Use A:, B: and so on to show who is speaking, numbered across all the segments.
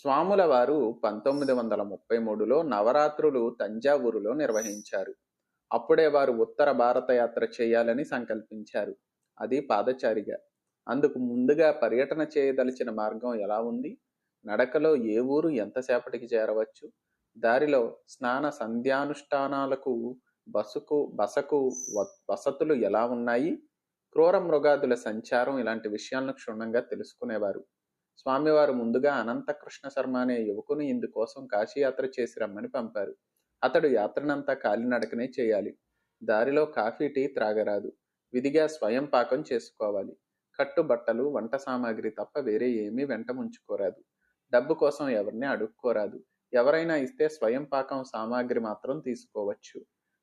A: స్వాముల వారు పంతొమ్మిది వందల ముప్పై మూడులో నవరాత్రులు తంజావూరులో నిర్వహించారు. అప్పుడే వారు ఉత్తర భారత యాత్ర చేయాలని సంకల్పించారు. అది పాదచారిగా. అందుకు ముందుగా పర్యటన చేయదలిచిన మార్గం ఎలా ఉంది? నడకలో ఏ ఊరు ఎంతసేపటికి చేరవచ్చు? దారిలో స్నాన సంధ్యానుష్ఠానాలకు బసుకు బసకు వ- వసతులు ఎలా ఉన్నాయి? క్రూర మృగాదుల సంచారం ఇలాంటి విషయాలను క్షుణ్ణంగా తెలుసుకునేవారు. స్వామివారు ముందుగా అనంతకృష్ణ శర్మ అనే యువకుని ఇందుకోసం కాశీయాత్ర చేసి రమ్మని పంపారు. అతడు యాత్రనంతా కాలినడకనే చేయాలి. దారిలో కాఫీ టీ త్రాగరాదు. విధిగా స్వయం పాకం చేసుకోవాలి. కట్టుబట్టలు వంట సామాగ్రి తప్ప వేరే ఏమీ వెంట ముంచుకోరాదు. డబ్బు కోసం ఎవరిని అడుక్కోరాదు. ఎవరైనా ఇస్తే స్వయం పాకం సామాగ్రి మాత్రం తీసుకోవచ్చు.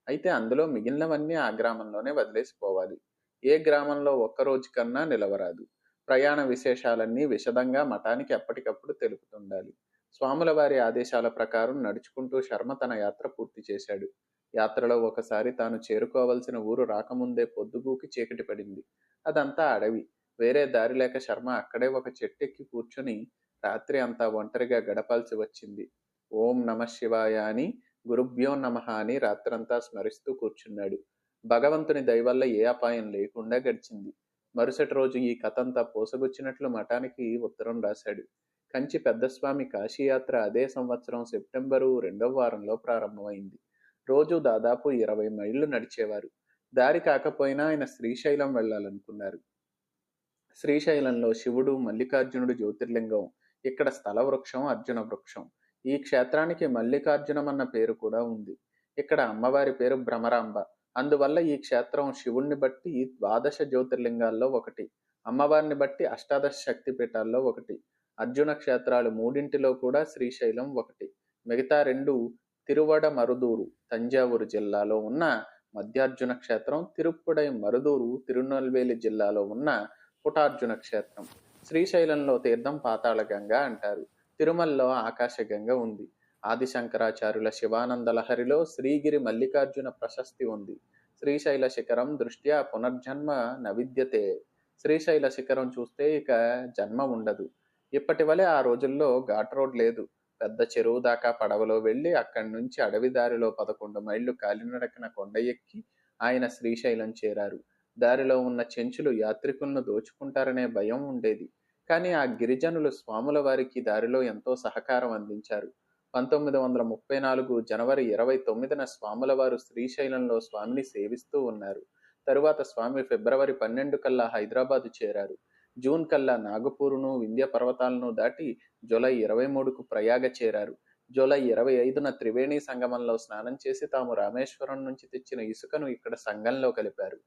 A: అయితే అందులో మిగిలినవన్నీ ఆ గ్రామంలోనే వదిలేసిపోవాలి. ఏ గ్రామంలో ఒక్క రోజు కన్నా నిలవరాదు. ప్రయాణ విశేషాలన్నీ విశదంగా మఠానికి ఎప్పటికప్పుడు తెలుపుతుండాలి. స్వాముల వారి ఆదేశాల ప్రకారం నడుచుకుంటూ శర్మ తన యాత్ర పూర్తి చేశాడు. యాత్రలో ఒకసారి తాను చేరుకోవలసిన ఊరు రాకముందే పొద్దుగూకి చీకటి పడింది. అదంతా అడవి. వేరే దారి లేక శర్మ అక్కడే ఒక చెట్టెక్కి కూర్చుని రాత్రి అంతా ఒంటరిగా గడపాల్సి వచ్చింది. ఓం నమ శివాయ అని గురుభ్యో నమ అని రాత్రంతా స్మరిస్తూ కూర్చున్నాడు. భగవంతుని దయవల్ల ఏ అపాయం లేకుండా గడిచింది. మరుసటి రోజు ఈ కథంతా పోసగుచ్చినట్లు మఠానికి ఉత్తరం రాశాడు. కంచి పెద్దస్వామి కాశీయాత్ర అదే సంవత్సరం సెప్టెంబరు రెండవ వారంలో ప్రారంభమైంది. రోజు దాదాపు ఇరవై మైళ్ళు నడిచేవారు. దారి కాకపోయినా ఆయన శ్రీశైలం వెళ్ళాలనుకున్నారు. శ్రీశైలంలో శివుడు మల్లికార్జునుడు జ్యోతిర్లింగం ఇక్కడ స్థల వృక్షం అర్జున వృక్షం. ఈ క్షేత్రానికి మల్లికార్జునం అన్న పేరు కూడా ఉంది. ఇక్కడ అమ్మవారి పేరు భ్రమరాంబ. అందువల్ల ఈ క్షేత్రం శివుణ్ణి బట్టి ద్వాదశ జ్యోతిర్లింగాల్లో ఒకటి అమ్మవారిని బట్టి అష్టాదశ శక్తి పీఠాల్లో ఒకటి అర్జున క్షేత్రాలు మూడింటిలో కూడా శ్రీశైలం ఒకటి. మిగతా రెండు తిరువడ మరుదూరు తంజావూరు జిల్లాలో ఉన్న మధ్యార్జున క్షేత్రం తిరుప్పుడై మరుదూరు తిరునెల్వేలి జిల్లాలో ఉన్న పుటార్జున క్షేత్రం. శ్రీశైలంలో తీర్థం పాతాళగంగ అంటారు. తిరుమలలో ఆకాశగంగ ఉంది. ఆదిశంకరాచార్యుల శివానంద లహరిలో శ్రీగిరి మల్లికార్జున ప్రశస్తి ఉంది. శ్రీశైల శిఖరం దృష్ట్యా పునర్జన్మ నవిద్యతే. శ్రీశైల శిఖరం చూస్తే ఇక జన్మ ఉండదు. ఇప్పటి వలె ఆ రోజుల్లో ఘాట్ రోడ్ లేదు. పెద్ద చెరువు దాకా పడవలో వెళ్ళి అక్కడి నుంచి అడవి దారిలో పదకొండు మైళ్ళు కాలినడకన కొండ ఎక్కి ఆయన శ్రీశైలం చేరారు. దారిలో ఉన్న చెంచులు యాత్రికులను దోచుకుంటారనే భయం ఉండేది. కానీ ఆ గిరిజనులు స్వాముల వారికి దారిలో ఎంతో సహకారం అందించారు. పంతొమ్మిది వందల ముప్పై నాలుగు జనవరి ఇరవై తొమ్మిదిన స్వాముల వారు శ్రీశైలంలో స్వామిని సేవిస్తూ ఉన్నారు. తరువాత స్వామి ఫిబ్రవరి పన్నెండు కల్లా హైదరాబాదు చేరారు. జూన్ కల్లా నాగపూరును వింధ్య పర్వతాలను దాటి జూలై ఇరవై మూడుకు ప్రయాగ చేరారు. జూలై ఇరవై ఐదున త్రివేణి సంగమంలో స్నానం చేసి తాము రామేశ్వరం నుంచి తెచ్చిన ఇసుకను ఇక్కడ సంఘంలో కలిపారు.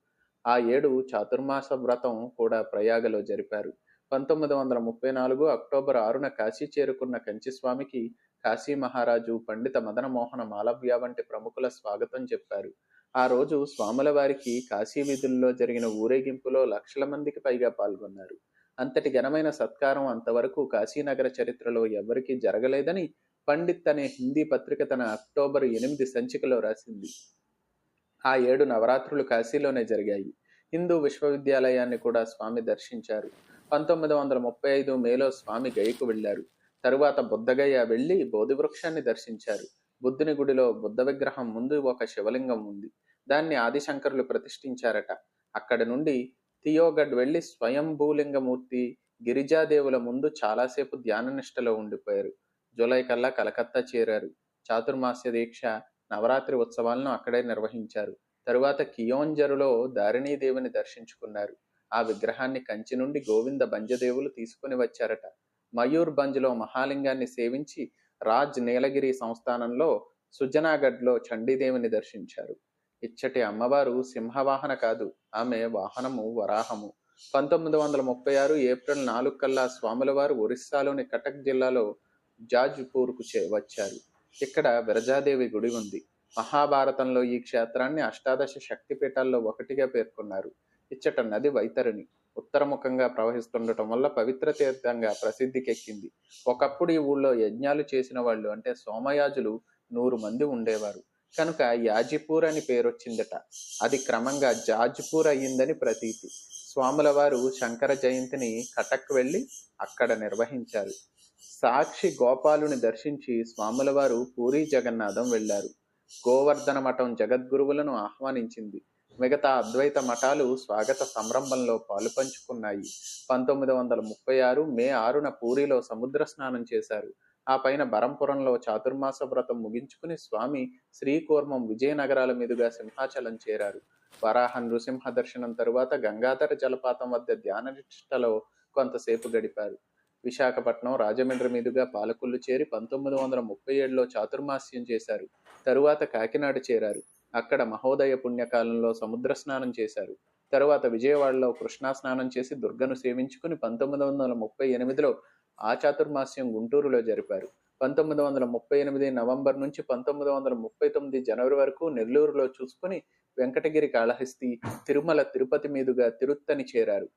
A: ఆ ఏడు చాతుర్మాస వ్రతం కూడా ప్రయాగలో జరిపారు. పంతొమ్మిది వందల ముప్పై నాలుగు అక్టోబర్ ఆరున కాశీ చేరుకున్న కంచిస్వామికి కాశీ మహారాజు పండిత మదనమోహన మాలవ్య వంటి ప్రముఖుల స్వాగతం చెప్పారు. ఆ రోజు స్వాముల వారికి కాశీ వీధుల్లో జరిగిన ఊరేగింపులో లక్షల మందికి పైగా పాల్గొన్నారు. అంతటి ఘనమైన సత్కారం అంతవరకు కాశీనగర చరిత్రలో ఎవరికీ జరగలేదని పండిత్ అనే హిందీ పత్రిక తన అక్టోబర్ ఎనిమిది సంచికలో రాసింది. ఆ ఏడు నవరాత్రులు కాశీలోనే జరిగాయి. హిందూ విశ్వవిద్యాలయాన్ని కూడా స్వామి దర్శించారు. పంతొమ్మిది వందల ముప్పై ఐదు మేలో స్వామి గయకు వెళ్ళారు తరువాత బుద్ధగయ వెళ్ళి బోధి వృక్షాన్ని దర్శించారు. బుద్ధుని గుడిలో బుద్ధ విగ్రహం ముందు ఒక శివలింగం ఉంది. దాన్ని ఆదిశంకరులు ప్రతిష్ఠించారట. అక్కడ నుండి థియోగఢ్ వెళ్ళి స్వయంభూలింగమూర్తి గిరిజాదేవుల ముందు చాలాసేపు ధ్యాననిష్టలో ఉండిపోయారు. జూలై కల్లా కలకత్తా చేరారు. చాతుర్మాస్య దీక్ష నవరాత్రి ఉత్సవాలను అక్కడే నిర్వహించారు. తరువాత కియోంజరులో దారిణీదేవిని దర్శించుకున్నారు. ఆ విగ్రహాన్ని కంచి నుండి గోవింద బంజదేవులు తీసుకుని వచ్చారట. మయూర్ బంజ్లో మహాలింగాన్ని సేవించి రాజ్ నీలగిరి సంస్థానంలో సుజనాగఢ్లో చండీదేవిని దర్శించారు. ఇచ్చటి అమ్మవారు సింహవాహన కాదు ఆమె వాహనము వరాహము. పంతొమ్మిది వందల ముప్పై ఆరు ఏప్రిల్ నాలుగు కల్లా స్వాముల వారు ఒరిస్సాలోని కటక్ జిల్లాలో జాజ్పూర్కు చే వచ్చారు. ఇక్కడ విరజాదేవి గుడి ఉంది. మహాభారతంలో ఈ క్షేత్రాన్ని అష్టాదశ శక్తిపీఠాల్లో ఒకటిగా పేర్కొన్నారు. ఇచ్చట నది వైతరిణి. ఉత్తరముఖంగా ప్రవహిస్తుండటం వల్ల పవిత్ర తీర్థంగా ప్రసిద్ధికెక్కింది. ఒకప్పుడు ఈ ఊళ్ళో యజ్ఞాలు చేసిన వాళ్ళు అంటే సోమయాజులు నూరు మంది ఉండేవారు. కనుక యాజిపూర్ అని పేరొచ్చిందట. అది క్రమంగా జాజ్పూర్ అయ్యిందని ప్రతీతి. స్వాముల వారు శంకర జయంతిని కటక్ వెళ్ళి అక్కడ నిర్వహించారు. సాక్షి గోపాలుని దర్శించి స్వాముల వారు పూరి జగన్నాథం వెళ్ళారు గోవర్ధన మఠం జగద్గురువులను ఆహ్వానించింది. మిగతా అద్వైత మఠాలు స్వాగత సంరంభంలో పాలుపంచుకున్నాయి పంతొమ్మిది వందల ముప్పై ఆరు మే ఆరున పూరిలో సముద్ర స్నానం చేశారు. ఆ పైన బరంపురంలో చాతుర్మాస వ్రతం ముగించుకుని స్వామి శ్రీకూర్మం విజయనగరాల మీదుగా సింహాచలం చేరారు. వరాహ నృసింహ దర్శనం తరువాత గంగాధర జలపాతం వద్ద ధ్యాన నిష్ఠలో కొంతసేపు గడిపారు. విశాఖపట్నం రాజమండ్రి మీదుగా పాలకొల్లు చేరి పంతొమ్మిది వందల ముప్పై ఏడులో చాతుర్మాస్యం చేశారు. తరువాత కాకినాడ చేరారు. అక్కడ మహోదయ పుణ్యకాలంలో సముద్ర స్నానం చేశారు. తరువాత విజయవాడలో కృష్ణా స్నానం చేసి దుర్గను సేవించుకుని పంతొమ్మిది వందల ముప్పై ఎనిమిదిలో ఆ చాతుర్మాస్యం గుంటూరులో జరిపారు. పంతొమ్మిది వందల ముప్పై ఎనిమిది నవంబర్ నుంచి పంతొమ్మిది వందల ముప్పై తొమ్మిది జనవరి వరకు నెల్లూరులో చూసుకుని వెంకటగిరి కాళహస్తి తిరుమల తిరుపతి మీదుగా తిరుత్తని చేరారు.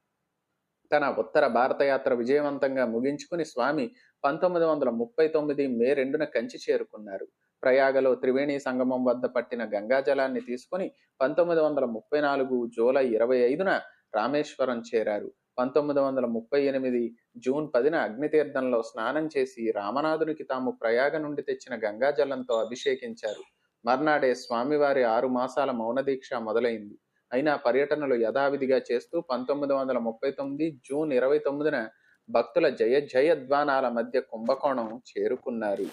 A: తన ఉత్తర భారతయాత్ర విజయవంతంగా ముగించుకుని స్వామి పంతొమ్మిది వందల ముప్పై తొమ్మిది మే రెండున కంచి చేరుకున్నారు. ప్రయాగలో త్రివేణి సంగమం వద్ద పట్టిన గంగాజలాన్ని తీసుకుని పంతొమ్మిది వందల ముప్పై నాలుగు జూలై ఇరవై ఐదున రామేశ్వరం చేరారు. పంతొమ్మిది వందల ముప్పై ఎనిమిది జూన్ పదిన అగ్నితీర్థంలో స్నానం చేసి రామనాథునికి తాము ప్రయాగ నుండి తెచ్చిన గంగాజలంతో అభిషేకించారు. మర్నాడే స్వామివారి ఆరు మాసాల మౌనదీక్ష మొదలైంది. అయినా పర్యటనలు యథావిధిగా చేస్తూ పంతొమ్మిది వందల ముప్పై తొమ్మిది జూన్ ఇరవై తొమ్మిదిన భక్తుల జయ జయధ్వానాల మధ్య కుంభకోణం చేరుకున్నారు.